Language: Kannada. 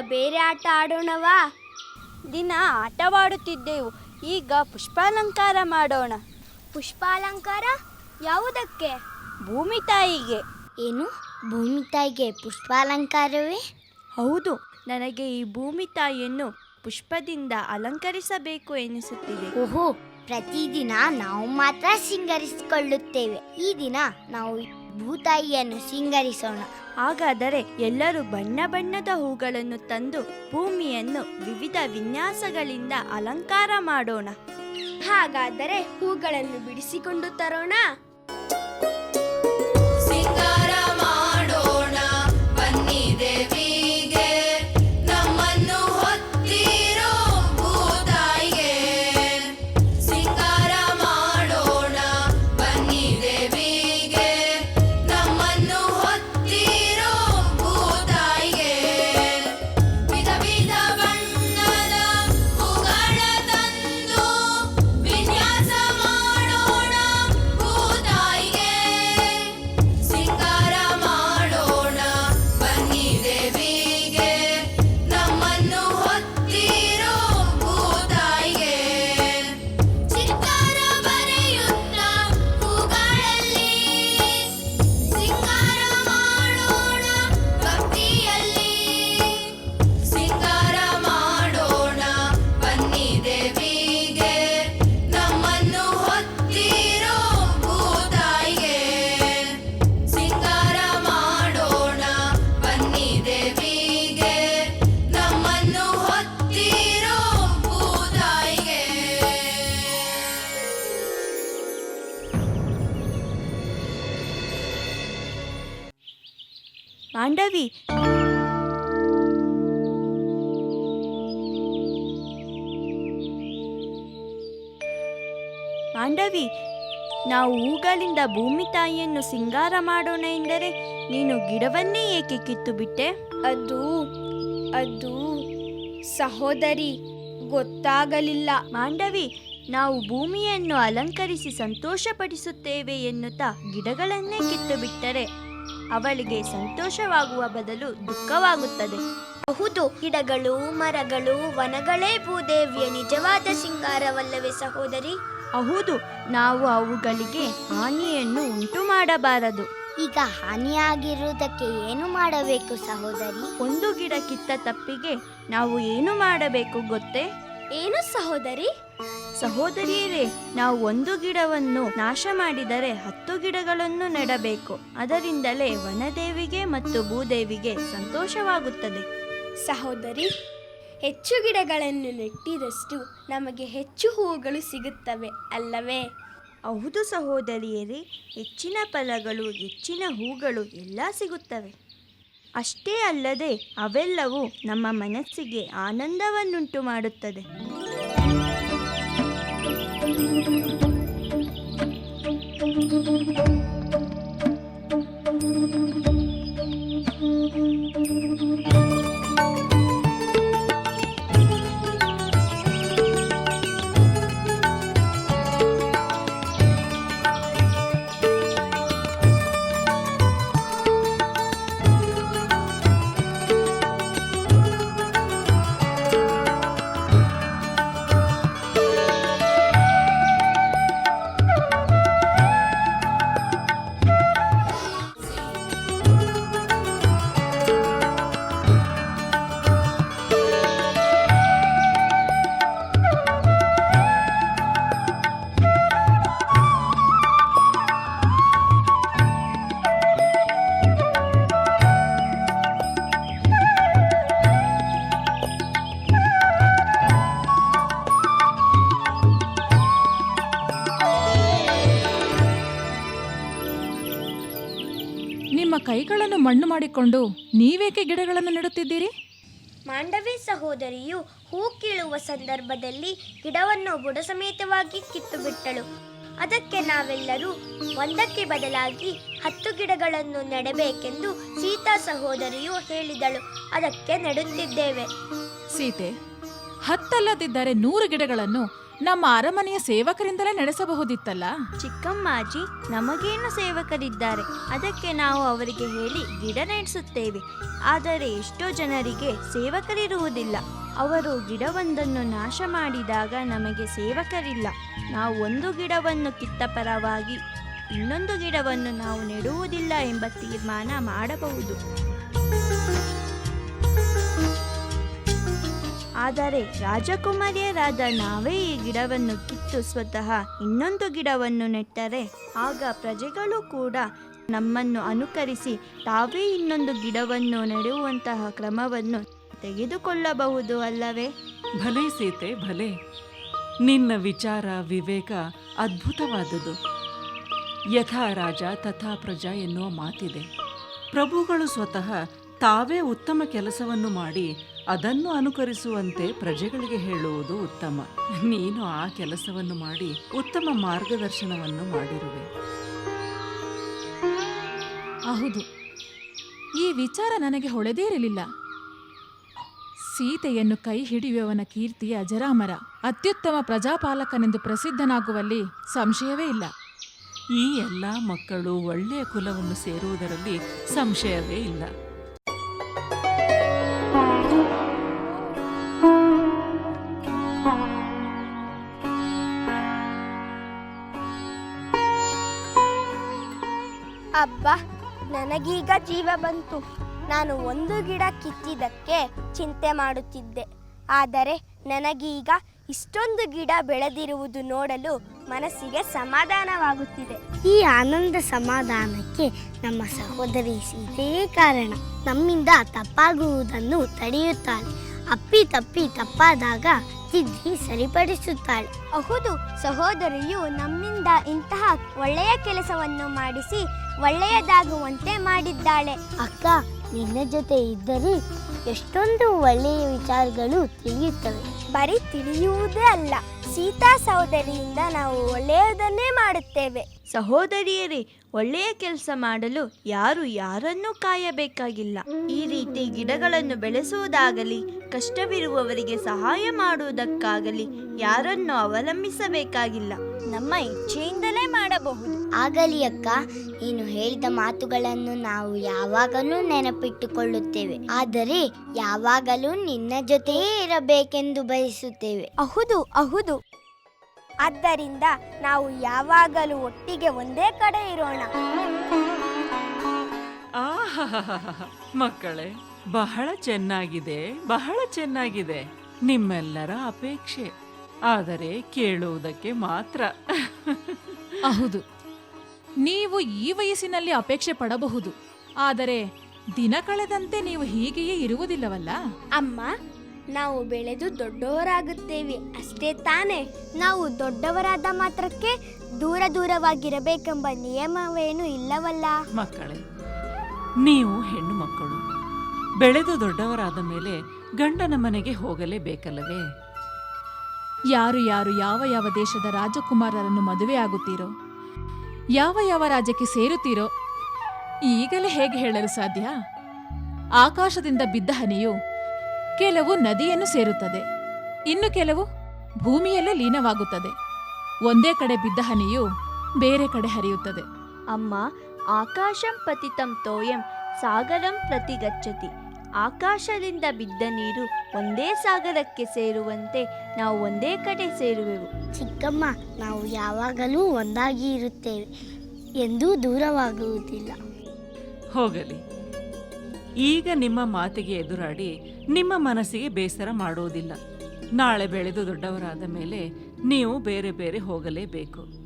ಬೇರೆ ಆಟ ಆಡೋಣವಾ? ದಿನ ಆಟವಾಡುತ್ತಿದ್ದೆವು. ಈಗ ಪುಷ್ಪಾಲಂಕಾರ ಮಾಡೋಣ. ಪುಷ್ಪಾಲಂಕಾರ? ಯಾವುದಕ್ಕೆ? ಭೂಮಿ ತಾಯಿಗೆ. ಏನು? ಭೂಮಿ ತಾಯಿಗೆ ಪುಷ್ಪಾಲಂಕಾರವೇ? ಹೌದು ನನಗೆ ಈ ಭೂಮಿ ತಾಯಿಯನ್ನು ಪುಷ್ಪದಿಂದ ಅಲಂಕರಿಸಬೇಕು ಎನಿಸುತ್ತಿದೆ. ಓಹೋ ಪ್ರತಿದಿನ ನಾವು ಮಾತ್ರ ಸಿಂಗರಿಸಿಕೊಳ್ಳುತ್ತೇವೆ. ಈ ದಿನ ನಾವು ಭೂತಾಯಿಯನ್ನು ಸಿಂಗರಿಸೋಣ. ಹಾಗಾದರೆ ಎಲ್ಲರೂ ಬಣ್ಣ ಬಣ್ಣದ ಹೂಗಳನ್ನು ತಂದು ಭೂಮಿಯನ್ನು ವಿವಿಧ ವಿನ್ಯಾಸಗಳಿಂದ ಅಲಂಕಾರ ಮಾಡೋಣ. ಹಾಗಾದರೆ ಹೂಗಳನ್ನು ಬಿಡಿಸಿಕೊಂಡು ತರೋಣ. ಮಾಂಡವಿ ಮಾಂಡವಿ ನಾವು ಹೂಗಳಿಂದ ಭೂಮಿ ತಾಯಿಯನ್ನು ಸಿಂಗಾರ ಮಾಡೋಣ ಎಂದರೆ ನೀನು ಗಿಡವನ್ನೇ ಏಕೆ ಕಿತ್ತು ಬಿಟ್ಟೆ? ಅದು ಅದು ಸಹೋದರಿ ಗೊತ್ತಾಗಲಿಲ್ಲ. ಮಾಂಡವಿ ನಾವು ಭೂಮಿಯನ್ನು ಅಲಂಕರಿಸಿ ಸಂತೋಷಪಡಿಸುತ್ತೇವೆ ಎನ್ನುತ್ತಾ ಗಿಡಗಳನ್ನೇ ಕಿತ್ತು ಬಿಟ್ಟರೆ ಅವಳಿಗೆ ಸಂತೋಷವಾಗುವ ಬದಲು ದುಃಖವಾಗುತ್ತದೆ. ಬಹುದು ಗಿಡಗಳು ಮರಗಳು ವನಗಳೇ ಭೂದೇವಿಯ ನಿಜವಾದ ಸಿಂಗಾರವಲ್ಲವೇ ಸಹೋದರಿ? ಹೌದು ನಾವು ಅವುಗಳಿಗೆ ಹಾನಿಯನ್ನು ಉಂಟು ಮಾಡಬಾರದು. ಈಗ ಹಾನಿಯಾಗಿರುವುದಕ್ಕೆ ಏನು ಮಾಡಬೇಕು ಸಹೋದರಿ? ಒಂದು ಗಿಡ ಕಿತ್ತ ತಪ್ಪಿಗೆ ನಾವು ಏನು ಮಾಡಬೇಕು ಗೊತ್ತೇ? ಏನು ಸಹೋದರಿ? ಸಹೋದರಿಯರೇ ನಾವು ಒಂದು ಗಿಡವನ್ನು ನಾಶ ಮಾಡಿದರೆ ಹತ್ತು ಗಿಡಗಳನ್ನು ನೆಡಬೇಕು. ಅದರಿಂದಲೇ ವನದೇವಿಗೆ ಮತ್ತು ಭೂದೇವಿಗೆ ಸಂತೋಷವಾಗುತ್ತದೆ. ಸಹೋದರಿ ಹೆಚ್ಚು ಗಿಡಗಳನ್ನು ನೆಟ್ಟಿದಷ್ಟು ನಮಗೆ ಹೆಚ್ಚು ಹೂವುಗಳು ಸಿಗುತ್ತವೆ ಅಲ್ಲವೇ? ಹೌದು ಸಹೋದರಿಯರೇ ಹೆಚ್ಚಿನ ಫಲಗಳು ಹೆಚ್ಚಿನ ಹೂಗಳು ಎಲ್ಲ ಸಿಗುತ್ತವೆ. ಅಷ್ಟೇ ಅಲ್ಲದೆ ಅವೆಲ್ಲವೂ ನಮ್ಮ ಮನಸ್ಸಿಗೆ ಆನಂದವನ್ನುಂಟು ಮಾಡುತ್ತದೆ ನಿಮ್ಮ ಮಣ್ಣು ಮಾಡಿಕೊಂಡು ನೀವೇಕೆ ಗಿಡಗಳನ್ನು ನೆಡುತ್ತಿದ್ದೀರಿ? ಮಾಂಡವಿ ಸಹೋದರಿಯು ಹೂ ಕೀಳುವ ಸಂದರ್ಭದಲ್ಲಿ ಗಿಡವನ್ನು ಬುಡ ಸಮೇತವಾಗಿ ಕಿತ್ತು ಬಿಟ್ಟಳು. ಅದಕ್ಕೆ ನಾವೆಲ್ಲರೂ ಒಂದಕ್ಕೆ ಬದಲಾಗಿ ಹತ್ತು ಗಿಡಗಳನ್ನು ನೆಡಬೇಕೆಂದು ಸೀತಾ ಸಹೋದರಿಯು ಹೇಳಿದಳು. ಅದಕ್ಕೆ ನೆಡುತ್ತಿದ್ದೇವೆ. ಸೀತೆ ಹತ್ತಲ್ಲದಿದ್ದರೆ ನೂರು ಗಿಡಗಳನ್ನು ನಮ್ಮ ಅರಮನೆಯ ಸೇವಕರಿಂದಲೇ ನಡೆಸಬಹುದಿತ್ತಲ್ಲ? ಚಿಕ್ಕಮ್ಮಾಜಿ, ನಮಗೇನು ಸೇವಕರಿದ್ದಾರೆ? ಅದಕ್ಕೆ ನಾವು ಅವರಿಗೆ ಹೇಳಿ ಗಿಡ ನೆಡೆಸುತ್ತೇವೆ. ಆದರೆ ಎಷ್ಟೋ ಜನರಿಗೆ ಸೇವಕರಿರುವುದಿಲ್ಲ. ಅವರು ಗಿಡವೊಂದನ್ನು ನಾಶ ಮಾಡಿದಾಗ ನಮಗೆ ಸೇವಕರಿಲ್ಲ. ನಾವು ಒಂದು ಗಿಡವನ್ನು ಕಿತ್ತ ಪರವಾಗಿ ಇನ್ನೊಂದು ಗಿಡವನ್ನು ನಾವು ನೆಡುವುದಿಲ್ಲ ಎಂಬ ತೀರ್ಮಾನ ಮಾಡಬಹುದು. ಆದರೆ ರಾಜಕುಮಾರಿಯರಾದ ನಾವೇ ಈ ಗಿಡವನ್ನು ಕಿತ್ತು ಸ್ವತಃ ಇನ್ನೊಂದು ಗಿಡವನ್ನು ನೆಟ್ಟರೆ ಆಗ ಪ್ರಜೆಗಳು ಕೂಡ ನಮ್ಮನ್ನು ಅನುಕರಿಸಿ ತಾವೇ ಇನ್ನೊಂದು ಗಿಡವನ್ನು ನೆಡುವಂತಹ ಕ್ರಮವನ್ನು ತೆಗೆದುಕೊಳ್ಳಬಹುದು ಅಲ್ಲವೇ? ಭಲೆ ಸೀತೆ, ಭಲೆ. ನಿನ್ನ ವಿಚಾರ, ವಿವೇಕ ಅದ್ಭುತವಾದುದು. ಯಥಾ ರಾಜ, ತಥಾ ಪ್ರಜಾ ಎನ್ನುವ ಮಾತಿದೆ. ಪ್ರಭುಗಳು ಸ್ವತಃ ತಾವೇ ಉತ್ತಮ ಕೆಲಸವನ್ನು ಮಾಡಿ ಅದನ್ನು ಅನುಕರಿಸುವಂತೆ ಪ್ರಜೆಗಳಿಗೆ ಹೇಳುವುದು ಉತ್ತಮ. ನೀನು ಆ ಕೆಲಸವನ್ನು ಮಾಡಿ ಉತ್ತಮ ಮಾರ್ಗದರ್ಶನವನ್ನು ಮಾಡಿರುವೆ. ಹೌದು. ಈ ವಿಚಾರ ನನಗೆ ಹೊಳೆದೇ ಇರಲಿಲ್ಲ. ಸೀತೆಯನ್ನು ಕೈ ಹಿಡಿಯುವವನ ಕೀರ್ತಿ ಅಜರಾಮರ. ಅತ್ಯುತ್ತಮ ಪ್ರಜಾಪಾಲಕನೆಂದು ಪ್ರಸಿದ್ಧನಾಗುವಲ್ಲಿ ಸಂಶಯವೇ ಇಲ್ಲ. ಈ ಎಲ್ಲ ಮಕ್ಕಳು ಒಳ್ಳೆಯ ಕುಲವನ್ನು ಸೇರುವುದರಲ್ಲಿ ಸಂಶಯವೇ ಇಲ್ಲ. ಅಬ್ಬ, ನನಗೀಗ ಜೀವ ಬಂತು. ನಾನು ಒಂದು ಗಿಡ ಕಿತ್ತಿದ್ದಕ್ಕೆ ಚಿಂತೆ ಮಾಡುತ್ತಿದ್ದೆ. ಆದರೆ ನನಗೀಗ ಇಷ್ಟೊಂದು ಗಿಡ ಬೆಳೆದಿರುವುದು ನೋಡಲು ಮನಸ್ಸಿಗೆ ಸಮಾಧಾನವಾಗುತ್ತಿದೆ. ಈ ಆನಂದ ಸಮಾಧಾನಕ್ಕೆ ನಮ್ಮ ಸಹೋದರಿ ಸೀತೆಯೇ ಕಾರಣ. ನಮ್ಮಿಂದ ತಪ್ಪಾಗುವುದನ್ನು ತಡೆಯುತ್ತಾಳೆ. ಅಪ್ಪಿ ತಪ್ಪಿ ತಪ್ಪಾದಾಗ ತಿದ್ದಿ ಸರಿಪಡಿಸುತ್ತಾಳೆ. ಹೌದು, ಸಹೋದರಿಯು ನಮ್ಮಿಂದ ಇಂತಹ ಒಳ್ಳೆಯ ಕೆಲಸವನ್ನು ಮಾಡಿಸಿ ಒಳ್ಳೆಯದಾಗುವಂತೆ ಮಾಡಿದ್ದಾಳೆ. ಅಕ್ಕ ನಿನ್ನ ಜೊತೆ ಇದ್ದರೆ ಎಷ್ಟೊಂದು ಒಳ್ಳೆಯ ವಿಚಾರಗಳು ತಿಳಿಯುತ್ತವೆ. ಬರೀ ತಿಳಿಯುವುದೇ ಅಲ್ಲ ಸೀತಾ ಸಹೋದರಿಯಿಂದ ನಾವು ಒಳ್ಳೆಯದನ್ನೇ ಮಾಡುತ್ತೇವೆ. ಸಹೋದರಿಯರೇ ಒಳ್ಳೆಯ ಕೆಲಸ ಮಾಡಲು ಯಾರು ಯಾರನ್ನೂ ಕಾಯಬೇಕಾಗಿಲ್ಲ. ಈ ರೀತಿ ಗಿಡಗಳನ್ನು ಬೆಳೆಸುವುದಾಗಲಿ ಕಷ್ಟವಿರುವವರಿಗೆ ಸಹಾಯ ಮಾಡುವುದಕ್ಕಾಗಲಿ ಯಾರನ್ನು ಅವಲಂಬಿಸಬೇಕಾಗಿಲ್ಲ. ನಮ್ಮ ಇಚ್ಛೆಯಿಂದಲೇ ಮಾಡಬಹುದು ಆಗಲಿ ಅಕ್ಕ ನೀನು ಹೇಳಿದ ಮಾತುಗಳನ್ನು ನಾವು ಯಾವಾಗಲೂ ನೆನಪಿಟ್ಟುಕೊಳ್ಳುತ್ತೇವೆ. ಆದರೆ ಯಾವಾಗಲೂ ನಿನ್ನ ಜೊತೆಯೇ ಇರಬೇಕೆಂದು ಬಯಸುತ್ತೇವೆ. ಅಹುದು ಅಹುದು. ಆದ್ದರಿಂದ ನಾವು ಯಾವಾಗಲೂ ಒಟ್ಟಿಗೆ ಒಂದೇ ಕಡೆ ಇರೋಣ. ಆಹಾಹಾಹಾಹಾ. ಮಕ್ಕಳೇ ಬಹಳ ಚೆನ್ನಾಗಿದೆ ಬಹಳ ಚೆನ್ನಾಗಿದೆ. ನಿಮ್ಮೆಲ್ಲರ ಅಪೇಕ್ಷೆ. ಆದರೆ ಕೇಳುವುದಕ್ಕೆ ಮಾತ್ರ. ಹೌದು. ನೀವು ಈ ವಯಸ್ಸಿನಲ್ಲಿ ಅಪೇಕ್ಷೆ ಪಡಬಹುದು. ಆದರೆ ದಿನ ಕಳೆದಂತೆ ನೀವು ಹೀಗೆಯೇ ಇರುವುದಿಲ್ಲವಲ್ಲ? ಅಮ್ಮ ನಾವು ಬೆಳೆದು ದೊಡ್ಡವರಾಗುತ್ತೇವೆ. ಅಷ್ಟೇ ತಾನೇ ನಾವು ದೊಡ್ಡವರಾದ ಮಾತ್ರಕ್ಕೆ ದೂರ ದೂರವಾಗಿರಬೇಕೆಂಬ ನಿಯಮವೇನು ಇಲ್ಲವಲ್ಲ? ಮಕ್ಕಳೇ ನೀವು ಹೆಣ್ಣು ಮಕ್ಕಳು. ಬೆಳೆದು ದೊಡ್ಡವರಾದ ಮೇಲೆ ಗಂಡನ ಮನೆಗೆ ಹೋಗಲೇಬೇಕಲ್ಲವೇ ಯಾರು ಯಾರು ಯಾವ ಯಾವ ದೇಶದ ರಾಜಕುಮಾರರನ್ನು ಮದುವೆಯಾಗುತ್ತೀರೋ, ಯಾವ ಯಾವ ರಾಜ್ಯಕ್ಕೆ ಸೇರುತ್ತೀರೋ, ಈಗಲೇ ಹೇಗೆ ಹೇಳಲು ಸಾಧ್ಯ? ಆಕಾಶದಿಂದ ಬಿದ್ದ ಹನಿಯು ಕೆಲವು ನದಿಯನ್ನು ಸೇರುತ್ತದೆ. ಇನ್ನು ಕೆಲವು ಭೂಮಿಯಲ್ಲೇ ಲೀನವಾಗುತ್ತದೆ. ಒಂದೇ ಕಡೆ ಬಿದ್ದ ಹನಿಯು ಬೇರೆ ಕಡೆ ಹರಿಯುತ್ತದೆ. ಅಮ್ಮ, ಆಕಾಶಂ ಪತಿತಂ ತೋಯಂ, ಸಾಗರಂ ಪ್ರತಿ ಗಚ್ಚತಿ ಆಕಾಶದಿಂದ ಬಿದ್ದ ನೀರು ಒಂದೇ ಸಾಗರಕ್ಕೆ ಸೇರುವಂತೆ ನಾವು ಒಂದೇ ಕಡೆ ಸೇರುವೆವು. ಚಿಕ್ಕಮ್ಮ ನಾವು ಯಾವಾಗಲೂ ಒಂದಾಗಿ ಇರುತ್ತೇವೆ ಎಂದೂ ದೂರವಾಗುವುದಿಲ್ಲ. ಹೋಗಲಿ. ಈಗ ನಿಮ್ಮ ಮಾತಿಗೆ ಎದುರಾಡಿ ನಿಮ್ಮ ಮನಸ್ಸಿಗೆ ಬೇಸರ ಮಾಡುವುದಿಲ್ಲ. ನಾಳೆ ಬೆಳೆದು ದೊಡ್ಡವರಾದ ಮೇಲೆ ನೀವು ಬೇರೆ ಬೇರೆ ಹೋಗಲೇಬೇಕು.